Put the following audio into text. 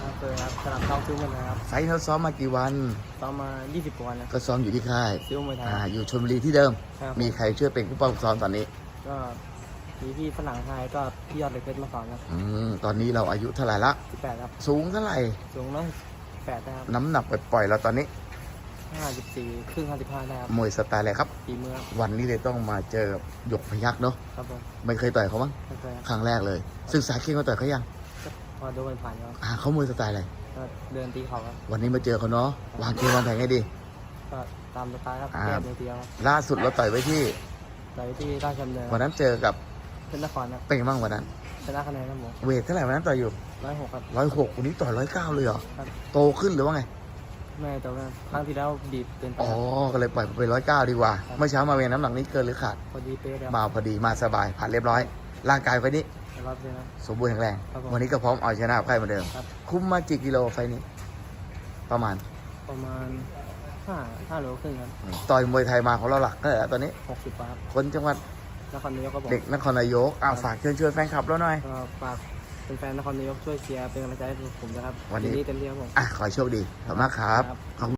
ครับเคยครับสลับเข้าซิ้วมาเลยครับไฟท์เราซ้อมมากี่วันซ้อมมา 20กว่าวันแล้ว ก็ซ้อมอยู่ที่ค่ายซิ้วมวยไทย อ่าอยู่ชลบุรีที่เดิม ครับ มีใครช่วยเป็นผู้ป้องซ้อมตอนนี้ก็มีพี่ฝรั่งไทยก็พี่ยอดเหล็กเพชรมาสอนครับอืมตอนนี้เราอายุเท่าไหร่ละ 18ครับ สูงเท่าไหร่ สูงน้อย8นะครับน้ำหนักปล่อยๆเราตอนนี้ 54ครึ่ง55ได้ครับมวยสไตล์อะไรครับ ฝีมือครับวันนี้เลยต้องมาเจอกับหยกพยักเนาะ ครับผมไม่เคยต่อยเขาบ้าง ไม่เคยครับครั้งแรกเลย ศึกษาเก่งมาต่อยเขายังก็ พอโดนผ่านครับอ่าเขามวยสไตล์อะไรก็เดินตีเขาครับ วันนี้มาเจอเขาเนาะวางเกมวางแผนให้ดี ก็ตามสไตล์ครับอ่า แก้มือเดียวครับล่าสุดเราต่อยไว้ที่ ไปที่ราชดำเนินวันนั้นเจอกับเป็นนครครับเป็นไงบ้างวันนั้น ชนะคะแนนครับผมเวทเท่าไหร่วันนั้นต่อยอยู่ร้อยหกครับ ร้อยหกวันนี้ต่อยร้อยเก้าเลยเหรอครับ โตขึ้นหรือว่าไงไม่แต่ว่าครั้งที่แล้วบีบเกินไปอ๋อ ครับ ก็เลยปล่อยไปร้อยเก้าดีกว่า ครับ เมื่อเช้ามาเวรน้ำหนักนี้เกินหรือขาด พอดีเป๊ะเลยมาพอดีมาสบายผ่านเรียบร้อย ร่างกายไฟนี้ รอบเลยครับ สมบูรณ์แข็งแรง ครับผมวันนี้ก็พร้อมเอาชนะใครเหมือนเดิม ครับ คุ้มมากี่กิโลไฟนี้ ประมาณประมาณห้าห้าโลครึ่งครับต่อยมวยไทยมาของเราหลักก็ตอนนี้ หกสิบาทคนจังหวัดนครนายกก็บอกเด็กนครนายกอ้าวฝากเชิญชวนแฟนคลับเราหน่อย ก็ฝากเป็นแฟนนครนายกช่วยเชียร์เป็นกำลังใจให้ผมนะครับวันนี้ เต็มที่ครับผม อะขอให้โชคดีขอบคุณมากครับครับ ขอบคุณ